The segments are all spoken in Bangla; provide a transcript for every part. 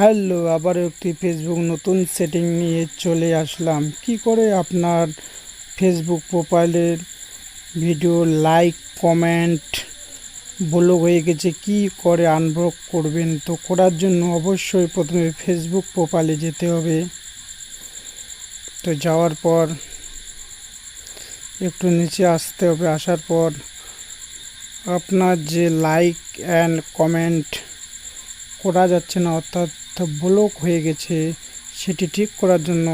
হ্যালো আবার একটি ফেসবুক নতুন সেটিং নিয়ে চলে আসলাম। কি করে আপনার ফেসবুক প্রোফাইলের ভিডিও লাইক কমেন্ট ব্লক হয়ে গেছে, কি করে আনব্লক করবেন? তো করার জন্য অবশ্যই প্রথমে ফেসবুক প্রোফাইলে যেতে হবে। তো যাওয়ার পর একটু নিচে আসতে হবে, আসার পর আপনার যে লাইক অ্যান্ড কমেন্ট করা যাচ্ছে না, অর্থাৎ ব্লক হয়ে গেছে, সেটি ঠিক করার জন্য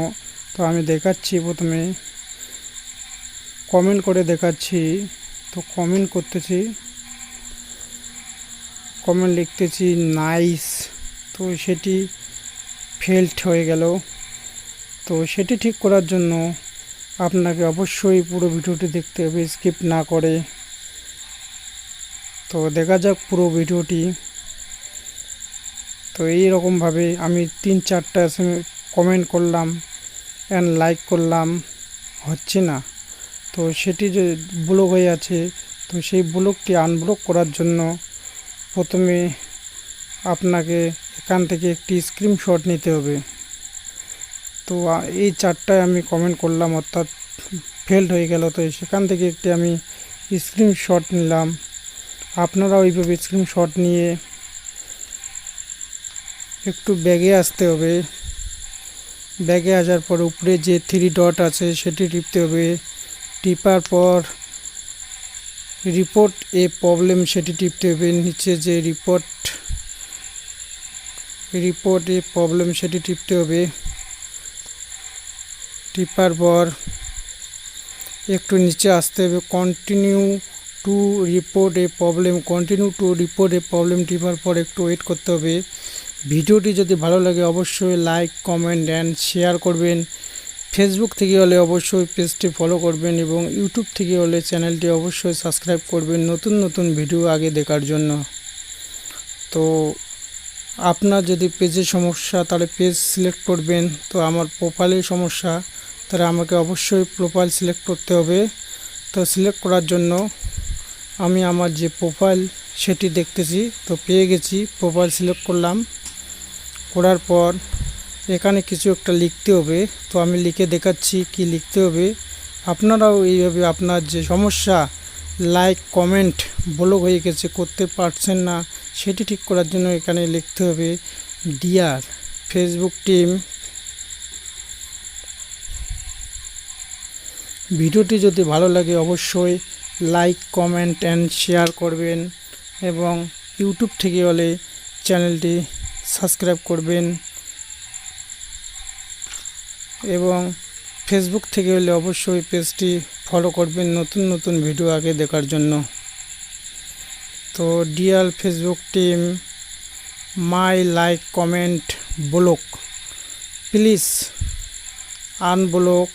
তো আমি দেখাচ্ছি প্রথমে। কমেন্ট করে দেখাচ্ছি, তো কমেন্ট করতেছি। কমেন্ট লিখতেছি নাইস তো সেটি ফেল্ট হয়ে গেল। তো সেটি ঠিক করার জন্য আপনাকে অবশ্যই পুরো ভিডিওটি দেখতে হবে স্কিপ না করে। তো দেখা যাক পুরো ভিডিওটি। তো এই রকমভাবে আমি তিন চারটা কমেন্ট করলাম অ্যান্ড লাইক করলাম, হচ্ছে না। তো সেটি যে ব্লক হয়ে আছে, তো সেই ব্লকটি আনব্লক করার জন্য প্রথমে আপনাকে এখান থেকে একটি স্ক্রিনশট নিতে হবে। তো এই চারটায় আমি কমেন্ট করলাম, অর্থাৎ ফেল্ড হয়ে গেল। তো সেখান থেকে একটি আমি স্ক্রিনশট নিলাম। আপনারা ওইভাবে স্ক্রিনশট নিয়ে একটু ব্যাগে আসতে হবে। ব্যাগে আসার পর উপরে যে থ্রি ডট আছে, সেটি টিপতে হবে। টিপার পর রিপোর্ট এ প্রবলেম সেটি টিপতে হবে। নিচে যে রিপোর্ট রিপোর্ট এ প্রবলেম সেটি টিপতে হবে। টিপার পর একটু নিচে আসতে হবে। Continue to report a problem continue to report a problem tipper পর একটু ওয়েট করতে হবে। ভিডিওটি যদি ভালো লাগে, অবশ্যই লাইক কমেন্ট অ্যান্ড শেয়ার করবেন। ফেসবুক থেকে হলে অবশ্যই পেজটি ফলো করবেন এবং ইউটিউব থেকে হলে চ্যানেলটি অবশ্যই সাবস্ক্রাইব করবেন নতুন নতুন ভিডিও আগে দেখার জন্য। তো আপনার যদি পেজের সমস্যা, তাহলে পেজ সিলেক্ট করবেন। তো আমার প্রোফাইলের সমস্যা, তাহলে আমাকে অবশ্যই প্রোফাইল সিলেক্ট করতে হবে। তো সিলেক্ট করার জন্য আমি আমার যে প্রোফাইল সেটি দেখতেছি। তো পেয়ে গেছি প্রোফাইল সিলেক্ট করলাম। করার পর এখানে কিছু একটা লিখতে হবে। তো আমি লিখে দেখাচ্ছি কি লিখতে হবে। আপনারাও এইভাবে আপনার যে সমস্যা, লাইক, কমেন্ট ব্লক হয়ে গেছে, করতে পারছেন না, সেটি ঠিক করার জন্য এখানে লিখতে হবে ডিয়ার ফেসবুক টিম ভিডিওটি যদি ভালো লাগে অবশ্যই লাইক, কমেন্ট অ্যান্ড শেয়ার করবেন এবং ইউটিউব থেকে হলে চ্যানেলটি সাবস্ক্রাইব করবেন এবং ফেসবুক থেকে হলে অবশ্যই পেজটি ফলো করবেন নতুন নতুন ভিডিও আগে দেখার জন্য। তো dear Facebook team my like comment block please unblock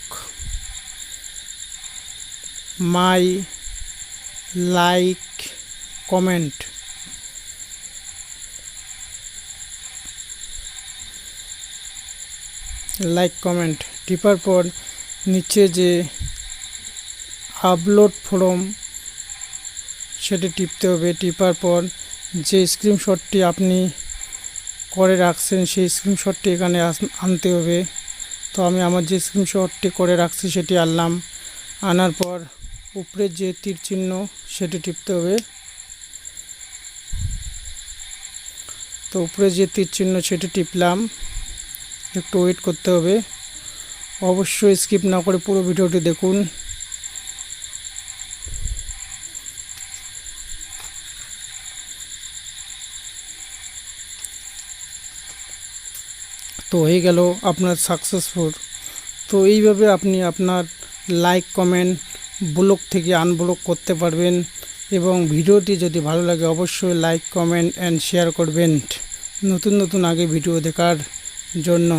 my like comment like comment tipper পর নিচে যে আপলোড ফর্ম সেটি টিপতে হবে। টিপার পর যে স্ক্রিনশটটি আপনি করে রাখছেন, সেই স্ক্রিনশটটি এখানে আনতে হবে। তো আমি আমার যে স্ক্রিনশটটি করে রাখছি, সেটি আনলাম। আনার পর উপরে যে তীর চিহ্ন, সেটি টিপতে হবে। তো উপরে যে তীর চিহ্ন, সেটি টিপলাম। একটু ওয়েট করতে হবে। অবশ্যই স্কিপ না করে পুরো ভিডিওটি দেখুন। তো হয়ে গেল আপনার সাকসেসফুল তো এইভাবে আপনি আপনার লাইক কমেন্ট ব্লক থেকে আনব্লক করতে পারবেন এবং ভিডিওটি যদি ভালো লাগে অবশ্যই লাইক কমেন্ট অ্যান্ড শেয়ার করবেন। নতুন নতুন আগে ভিডিও দেখার জন্য।